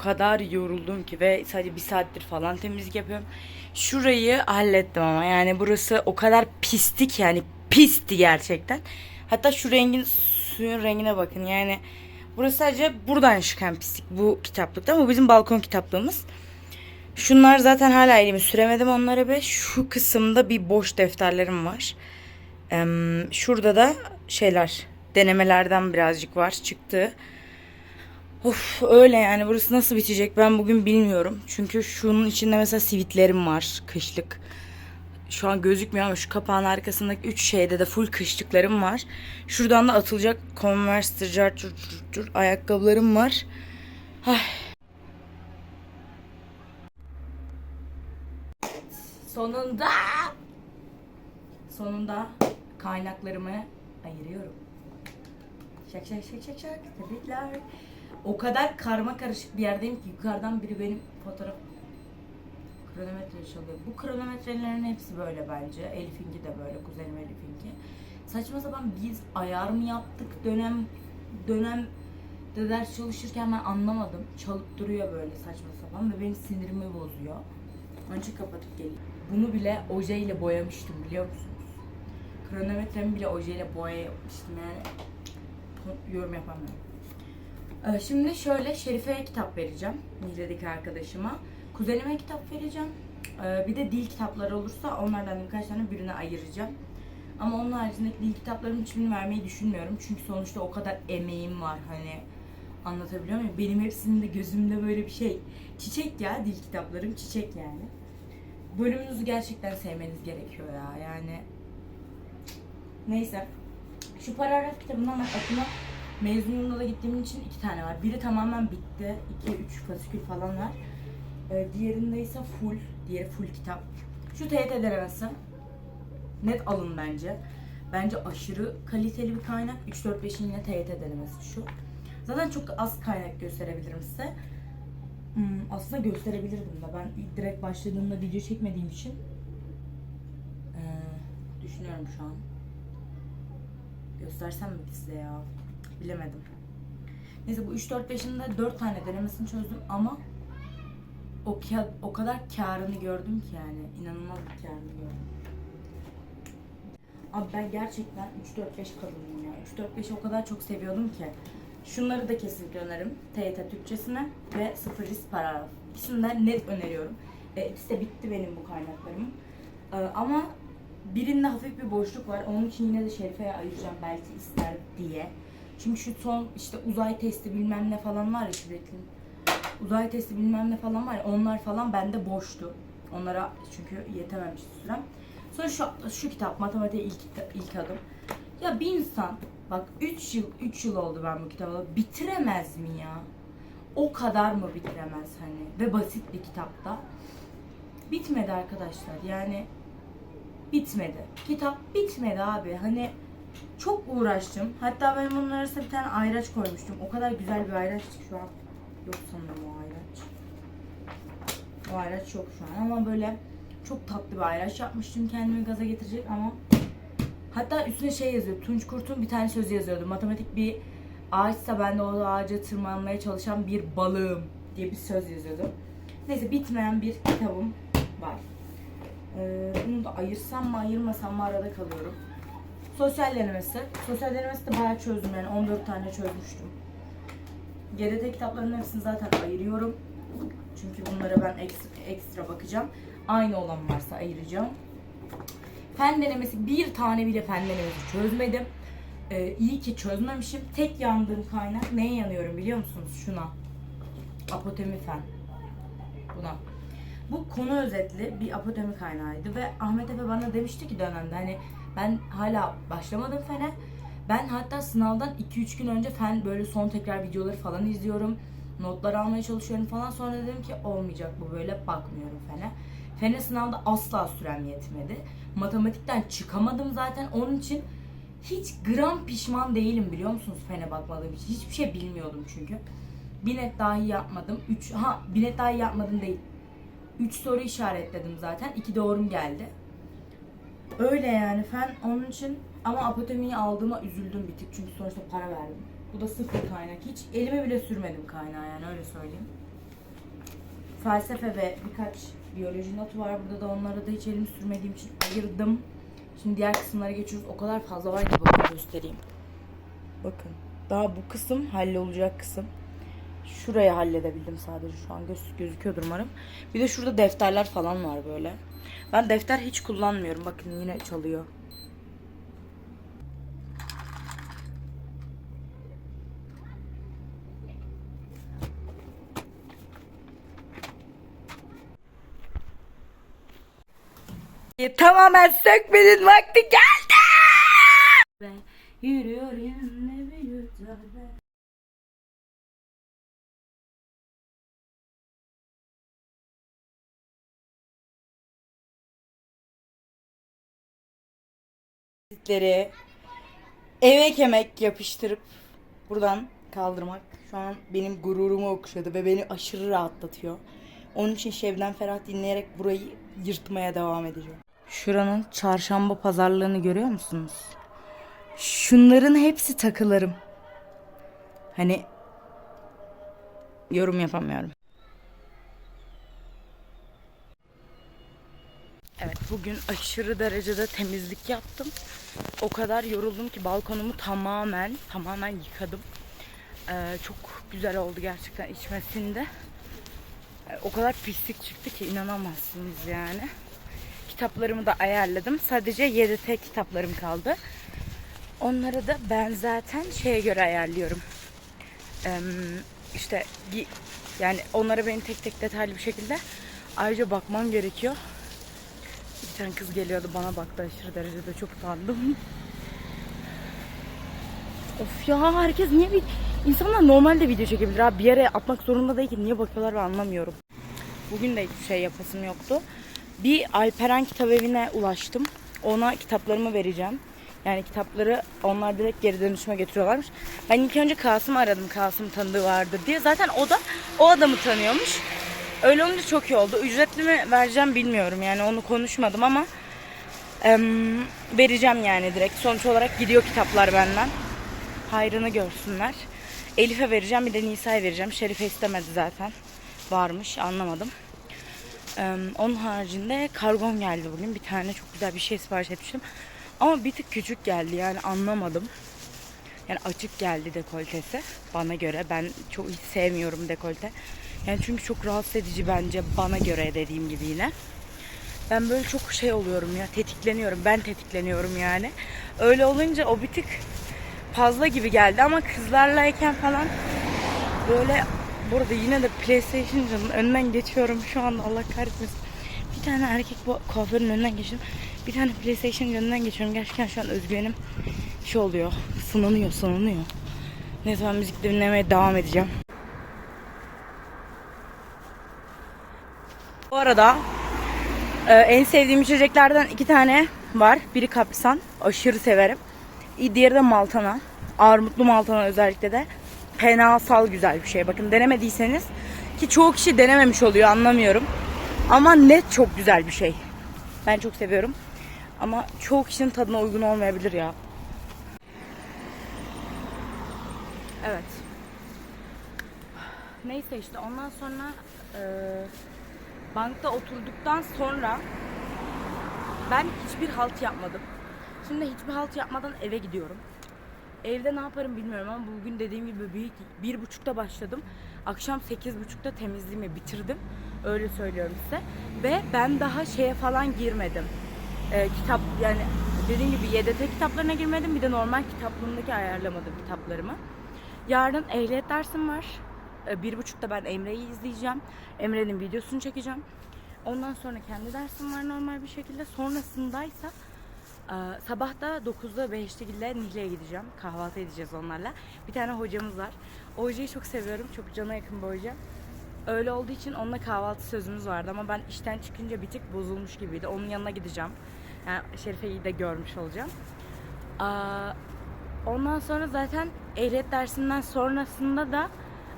kadar yoruldum ki ve sadece bir saattir falan temizlik yapıyorum. Şurayı hallettim ama yani burası o kadar pistik yani pisti gerçekten. Hatta şu rengin suyun rengine bakın yani burası sadece buradan çıkan pislik bu kitaplıkta ama bizim balkon kitaplığımız. Şunlar zaten hala elimi süremedim onlara ve şu kısımda bir boş defterlerim var. Şurada da şeyler denemelerden birazcık var çıktı. Of öyle yani burası nasıl bitecek ben bugün bilmiyorum. Çünkü şunun içinde mesela sivitlerim var kışlık. Şu an gözükmüyor ama şu kapağın arkasındaki üç şeyde de full kışlıklarım var. Şuradan da atılacak Converse cart curt curt curt ayakkabılarım var. Ay. Sonunda sonunda kaynaklarımı ayırıyorum. Şak şak şak şak şak. Tebrikler. O kadar karma karışık bir yerdeyim ki yukarıdan biri benim fotoğraf kronometre çalıyor. Bu kronometrelerin hepsi böyle bence. Elif'inki de böyle. Kuzenim Elif'inki. Saçma sapan biz ayar mı yaptık dönem dönem de ders çalışırken ben anlamadım. Çalıp duruyor böyle saçma sapan ve benim sinirimi bozuyor. Onun için kapatıp geleyim. Bunu bile ojeyle boyamıştım biliyor musunuz? Kronometremi bile ojeyle boyamıştım yani yorum yapamıyorum. Ee, Şimdi şöyle Şerife'ye kitap vereceğim. Niğde'deki arkadaşıma. Kuzenime kitap vereceğim. Ee, Bir de dil kitapları olursa onlardan birkaç tane birine ayıracağım. Ama onun haricindeki dil kitaplarımın hiçbirini vermeyi düşünmüyorum. Çünkü sonuçta o kadar emeğim var hani. Anlatabiliyor muyum? Benim hepsinin de gözümde böyle bir şey. Çiçek ya dil kitaplarım çiçek yani. Bölümünüzü gerçekten sevmeniz gerekiyor ya. Yani neyse. Şu paragraf kitabından ben aklıma mezun yılına da gittiğim için iki tane var. Biri tamamen bitti. iki üç fasikül falan var. Ee, diğerinde ise full. Diğeri full kitap. Şu TYT denemesi. Net alın bence. Bence aşırı kaliteli bir kaynak. 3-4-5'in yine TYT denemesi şu. Zaten çok az kaynak gösterebilirim size. Hmm, aslında gösterebilirdim de ben direkt başladığımda video çekmediğim için ee, düşünüyorum şu an. Göstersem mi size ya? Bilemedim. Neyse bu 3-4-5'inde 4 tane denemesini çözdüm ama o, o kadar karını gördüm ki yani. inanılmaz bir karını gördüm. Abi ben gerçekten 3-4-5 kadınım ya. 3-4-5'i o kadar çok seviyordum ki. Şunları da kesinlikle öneririm. TYT Türkçesine ve sıfır risk paragraf. İkisini de net öneriyorum. E, ikisi de bitti benim bu kaynaklarım. E, ama birinde hafif bir boşluk var. Onun için yine de Şerife'ye ayıracağım belki ister diye. Çünkü şu son işte uzay testi bilmem ne falan var ya sürekli. Uzay testi bilmem ne falan var ya onlar falan bende boştu. Onlara çünkü yetememişti sürem. Sonra şu, şu kitap matematik ilk, ilk adım. Ya bir insan bak 3 yıl 3 yıl oldu ben bu kitabı bitiremez mi ya? O kadar mı bitiremez hani ve basit bir kitapta. Bitmedi arkadaşlar. Yani bitmedi. Kitap bitmedi abi. Hani çok uğraştım. Hatta ben bunun arasına bir tane ayraç koymuştum. O kadar güzel bir ayraç ki şu an. Yok sanırım o ayraç. O ayraç yok şu an ama böyle çok tatlı bir ayraç yapmıştım kendimi gaza getirecek ama hatta üstüne şey yazıyor. Tunç Kurt'un bir tane sözü yazıyordu. Matematik bir ağaçsa ben de o ağaca tırmanmaya çalışan bir balığım diye bir söz yazıyordu. Neyse bitmeyen bir kitabım var. Ee, bunu da ayırsam mı ayırmasam mı arada kalıyorum. Sosyal denemesi. Sosyal denemesi de bayağı çözdüm yani 14 tane çözmüştüm. GDT kitaplarının hepsini zaten ayırıyorum. Çünkü bunlara ben ekstra, ekstra bakacağım. Aynı olan varsa ayıracağım. Fen denemesi bir tane bile fen denemesi çözmedim. Ee, iyi ki çözmemişim. Tek yandığım kaynak neye yanıyorum biliyor musunuz? Şuna. Apotemi fen. Buna. Bu konu özetli bir apotemi kaynağıydı ve Ahmet Efe bana demişti ki dönemde hani ben hala başlamadım fene. Ben hatta sınavdan 2-3 gün önce fen böyle son tekrar videoları falan izliyorum. Notlar almaya çalışıyorum falan. Sonra dedim ki olmayacak bu böyle bakmıyorum fene. Fene sınavda asla sürem yetmedi. Matematikten çıkamadım zaten. Onun için hiç gram pişman değilim biliyor musunuz fene bakmadığım için. Hiçbir şey bilmiyordum çünkü. Bir net dahi yapmadım. 3 ha bir dahi yapmadım değil. 3 soru işaretledim zaten. 2 doğrum geldi. Öyle yani fen onun için ama apotemiyi aldığıma üzüldüm bir tık çünkü sonuçta para verdim. Bu da sıfır kaynak. Hiç elime bile sürmedim kaynağı yani öyle söyleyeyim. felsefe ve birkaç biyoloji notu var. Burada da onlara da hiç elimi sürmediğim için ayırdım. Şimdi diğer kısımlara geçiyoruz. O kadar fazla var ki bakın göstereyim. Bakın. Daha bu kısım hallolacak kısım. Şurayı halledebildim sadece şu an göz, gözüküyordur umarım. Bir de şurada defterler falan var böyle. Ben defter hiç kullanmıyorum. Bakın yine çalıyor. Tamamen sökmenin vakti geldi. Ve yürüyor yanına Leri emek emek yapıştırıp buradan kaldırmak şu an benim gururumu okşadı ve beni aşırı rahatlatıyor. Onun için Şevden Ferah dinleyerek burayı yırtmaya devam edeceğim. Şuranın çarşamba pazarlığını görüyor musunuz? Şunların hepsi takılarım. Hani yorum yapamıyorum. Evet bugün aşırı derecede temizlik yaptım. O kadar yoruldum ki balkonumu tamamen tamamen yıkadım. Ee, çok güzel oldu gerçekten içmesinde. Ee, o kadar pislik çıktı ki inanamazsınız yani. Kitaplarımı da ayarladım. Sadece YDT kitaplarım kaldı. Onları da ben zaten şeye göre ayarlıyorum. Ee, işte yani onlara beni tek tek detaylı bir şekilde ayrıca bakmam gerekiyor. Tane kız geliyordu bana baktı aşırı derecede çok utandım. of ya herkes niye bir... İnsanlar normalde video çekebilir abi. Bir yere atmak zorunda değil ki. Niye bakıyorlar ben anlamıyorum. Bugün de hiçbir şey yapasım yoktu. Bir Alperen kitap evine ulaştım. Ona kitaplarımı vereceğim. Yani kitapları onlar direkt geri dönüşüme getiriyorlarmış. Ben ilk önce Kasım'ı aradım. Kasım tanıdığı vardır diye. Zaten o da o adamı tanıyormuş. Öyle olunca çok iyi oldu. Ücretli mi vereceğim bilmiyorum yani onu konuşmadım ama em, vereceğim yani direkt. Sonuç olarak gidiyor kitaplar benden. Hayrını görsünler. Elif'e vereceğim bir de Nisa'ya vereceğim. Şerife istemedi zaten. Varmış anlamadım. Em, onun haricinde kargom geldi bugün. Bir tane çok güzel bir şey sipariş etmiştim. Ama bir tık küçük geldi yani anlamadım. Yani açık geldi dekoltesi bana göre. Ben çok hiç sevmiyorum dekolte. Yani çünkü çok rahatsız edici bence bana göre dediğim gibi yine. Ben böyle çok şey oluyorum ya tetikleniyorum. Ben tetikleniyorum yani. Öyle olunca o bir tık fazla gibi geldi ama kızlarlayken falan böyle burada yine de PlayStation'ın önünden geçiyorum şu anda Allah kahretmesin. Bir tane erkek bu kuaförün önünden geçtim. Bir tane PlayStation'ın önünden geçiyorum. Gerçekten şu an özgüvenim şey oluyor. Sınanıyor, sınanıyor. Neyse ben müzik dinlemeye devam edeceğim. Bu arada e, en sevdiğim içeceklerden iki tane var. Biri kaprisan. Aşırı severim. Diğeri de maltana. Armutlu maltana özellikle de. Fenasal güzel bir şey. Bakın denemediyseniz ki çoğu kişi denememiş oluyor anlamıyorum. Ama net çok güzel bir şey. Ben çok seviyorum. Ama çoğu kişinin tadına uygun olmayabilir ya. Evet. Neyse işte ondan sonra e, bankta oturduktan sonra ben hiçbir halt yapmadım. Şimdi hiçbir halt yapmadan eve gidiyorum. Evde ne yaparım bilmiyorum ama bugün dediğim gibi bir, bir buçukta başladım. Akşam sekiz buçukta temizliğimi bitirdim. Öyle söylüyorum size. Ve ben daha şeye falan girmedim. Ee, kitap yani dediğim gibi YDT kitaplarına girmedim. Bir de normal kitaplığımdaki ayarlamadım kitaplarımı. Yarın ehliyet dersim var. Ee, Bir buçukta ben Emre'yi izleyeceğim. Emre'nin videosunu çekeceğim. Ondan sonra kendi dersim var normal bir şekilde. Sonrasındaysa e, sabah da 9'da Beşiktaş'la Nihle'ye gideceğim. Kahvaltı edeceğiz onlarla. Bir tane hocamız var. O hocayı çok seviyorum. Çok cana yakın bir hoca. Öyle olduğu için onunla kahvaltı sözümüz vardı ama ben işten çıkınca bir tık bozulmuş gibiydi. Onun yanına gideceğim. Yani Şerife'yi de görmüş olacağım. Ondan sonra zaten ehliyet dersinden sonrasında da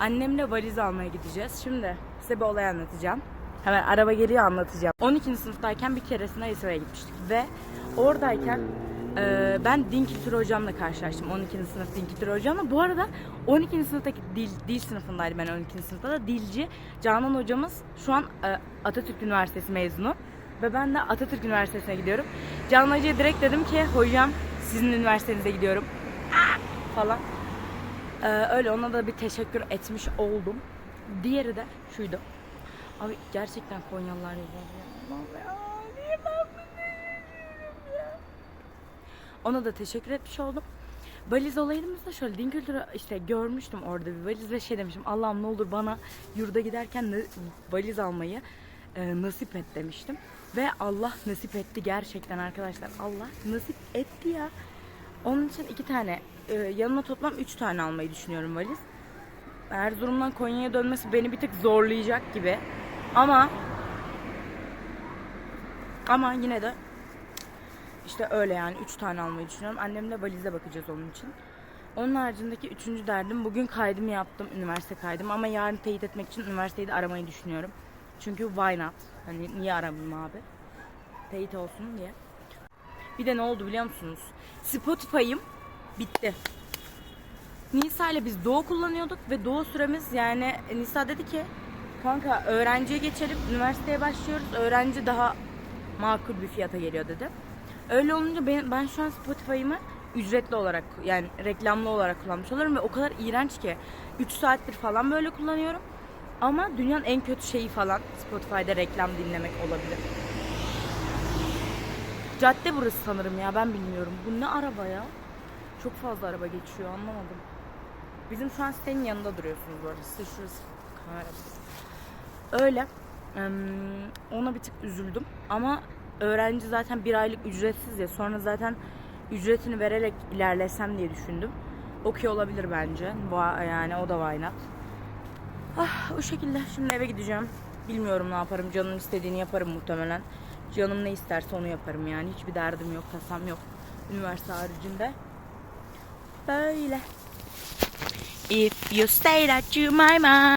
annemle valiz almaya gideceğiz. Şimdi size bir olay anlatacağım. Hemen araba geliyor anlatacağım. 12. sınıftayken bir keresinde İsveç'e gitmiştik ve oradayken Ee, ben din kültürü hocamla karşılaştım. 12. sınıf din kültürü hocamla. Bu arada 12. sınıftaki dil, dil sınıfındaydı ben 12. sınıfta da. Dilci Canan hocamız şu an e, Atatürk Üniversitesi mezunu. Ve ben de Atatürk Üniversitesi'ne gidiyorum. Canan hocaya direkt dedim ki hocam sizin üniversitenize gidiyorum. Falan. Ee, öyle ona da bir teşekkür etmiş oldum. Diğeri de şuydu. Abi gerçekten Konyalılar yazar. Niye ben ya? Ona da teşekkür etmiş oldum. Valiz olayımızda şöyle din kültürü işte görmüştüm orada bir valiz ve şey demiştim. Allah'ım ne olur bana yurda giderken valiz almayı e, nasip et demiştim. Ve Allah nasip etti gerçekten arkadaşlar. Allah nasip etti ya. Onun için iki tane e, yanıma toplam üç tane almayı düşünüyorum valiz. Erzurum'dan Konya'ya dönmesi beni bir tık zorlayacak gibi. Ama ama yine de işte öyle yani üç tane almayı düşünüyorum. Annemle valize bakacağız onun için. Onun haricindeki üçüncü derdim bugün kaydımı yaptım. Üniversite kaydım ama yarın teyit etmek için üniversiteyi de aramayı düşünüyorum. Çünkü why not? Hani niye aramayayım abi? Teyit olsun diye. Bir de ne oldu biliyor musunuz? Spotify'ım bitti. Nisa ile biz Doğu kullanıyorduk ve Doğu süremiz yani Nisa dedi ki kanka öğrenciye geçelim üniversiteye başlıyoruz öğrenci daha makul bir fiyata geliyor dedi. Öyle olunca ben, ben şu an Spotify'ımı ücretli olarak yani reklamlı olarak kullanmış oluyorum ve o kadar iğrenç ki 3 saattir falan böyle kullanıyorum. Ama dünyanın en kötü şeyi falan Spotify'da reklam dinlemek olabilir. Cadde burası sanırım ya ben bilmiyorum. Bu ne araba ya? Çok fazla araba geçiyor anlamadım. Bizim şu an sitenin yanında duruyorsunuz arada. Size şurası kamera. Öyle. Ona bir tık üzüldüm. Ama öğrenci zaten bir aylık ücretsiz ya. Sonra zaten ücretini vererek ilerlesem diye düşündüm. Okey olabilir bence. Yani o da why not. Ah, o şekilde. Şimdi eve gideceğim. Bilmiyorum ne yaparım. Canım istediğini yaparım muhtemelen. Canım ne isterse onu yaparım yani. Hiçbir derdim yok, tasam yok. Üniversite haricinde. Böyle. If you stay that you my mind.